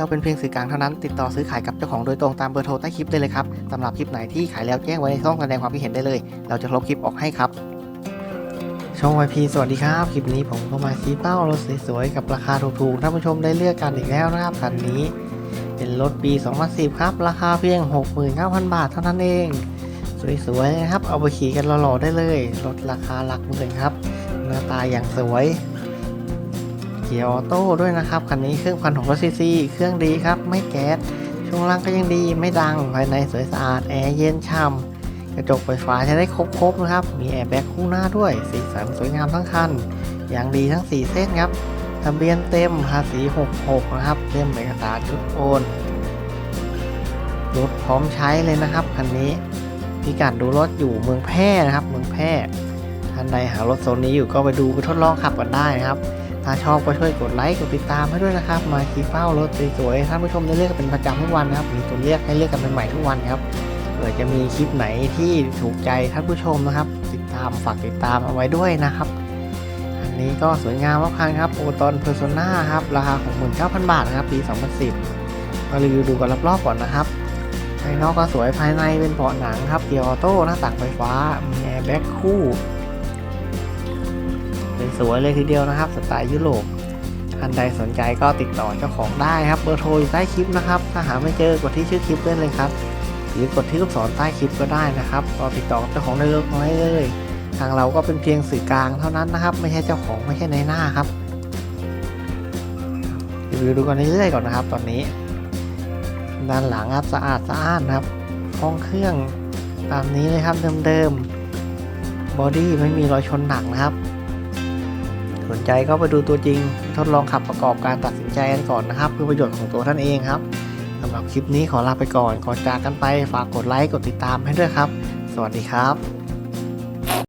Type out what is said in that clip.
เราเป็นเพียงสื่อกลางเท่านั้น ติดต่อซื้อขายกับเจ้าของโดยตรงตามเบอร์โทรใต้คลิปได้เลยครับสำหรับคลิปไหนที่ขายแล้วแจ้งไว้ในช่องแสดงความคิดเห็นได้เลย เราจะลบคลิปออกให้ครับ ช่อง YP สวัสดีครับ คลิปนี้ผมก็มาชี้เป้ารถสวยๆกับราคาถูกๆท่านผู้ชมได้เลือกกันอีกแล้วนะครับคันนี้ เป็นรถปี 2010 ครับ ราคาเพียง 69,000 บาทเท่านั้นเอง สวยๆนะครับเอาไปขี่กันหล่อๆได้เลยรถราคาหลักหมื่นครับหน้าตาอย่างสวย กียร์ออโต้ด้วยนะครับ คันนี้เครื่องพันหกร้อยซีซีเครื่องดีครับ ไม่แก๊ส ช่วงล่างก็ยังดีไม่ดัง ภายในสวยสะอาด แอร์เย็นช่ำ กระจกไฟฟ้าใช้ได้ครบๆนะครับ มีแอร์แบ็คคู่หน้าด้วย สีสันสวยงามทั้งคัน อย่างดีทั้ง 4 เส้นครับ ทะเบียนเต็มภาษี 66 นะครับ เล่มเอกสารชุดโอนรถพร้อมใช้เลยนะครับคันนี้พิกัดดูรถอยู่เมืองแพร่นะครับ เมืองแพร่ท่านใดหารถโซนนี้อยู่ก็ไปดูไปทดลองขับกันได้นะครับ ถ้าชอบก็ช่วยกดไลค์กดติดตามให้ด้วยนะครับ มาขี่เฝ้ารถสวยๆท่านผู้ชมได้เลือกกันเป็นประจำทุกวันนะครับมีตัวเลือกให้เลือกกันเป็นใหม่ทุกวันครับเผื่อจะมีคลิปไหนที่ถูกใจท่านผู้ชมนะครับ ติดตามฝากติดตามเอาไว้ด้วยนะครับ อันนี้ก็สวยงามมากๆครับโอตอนเพอร์โซนาครับราคา69,000 บาทนะครับปี 2010 มารีวิวดูกันรอบๆก่อนนะครับภายนอกก็สวยภายในเป็นเบาะหนังครับเกียร์ออโต้หน้าตักไฟฟ้ามีแอร์แบ็คคู่ สวยเลยทีเดียวนะครับสไตล์ยุโรปท่านใดสนใจก็ติดต่อเจ้าของได้ครับเบอร์โทรอยู่ใต้คลิปนะครับถ้าหาไม่เจอกดที่ชื่อคลิปได้เลยครับหรือกดที่ลูกศรใต้คลิปก็ได้นะครับก็ติดต่อเจ้าของได้เลยเลย ทางเราก็เป็นเพียงสื่อกลางเท่านั้นนะครับ ไม่ใช่เจ้าของไม่ใช่ในหน้าครับรีวิวดูกันเรื่อยๆก่อนนะครับ ตอนนี้ด้านหลังครับสะอาดสะอ้านครับห้องเครื่องตามนี้เลยครับเดิมๆบอดี้ไม่มีรอยชนหนักนะครับ สนใจก็ไปดูตัวจริง ทดลองขับประกอบการตัดสินใจกันก่อนนะครับ เพื่อประโยชน์ของตัวท่านเองครับสำหรับคลิปนี้ขอลาไปก่อนก่อนจากกันไปฝากกดไลค์กดติดตามให้ด้วยครับ สวัสดีครับ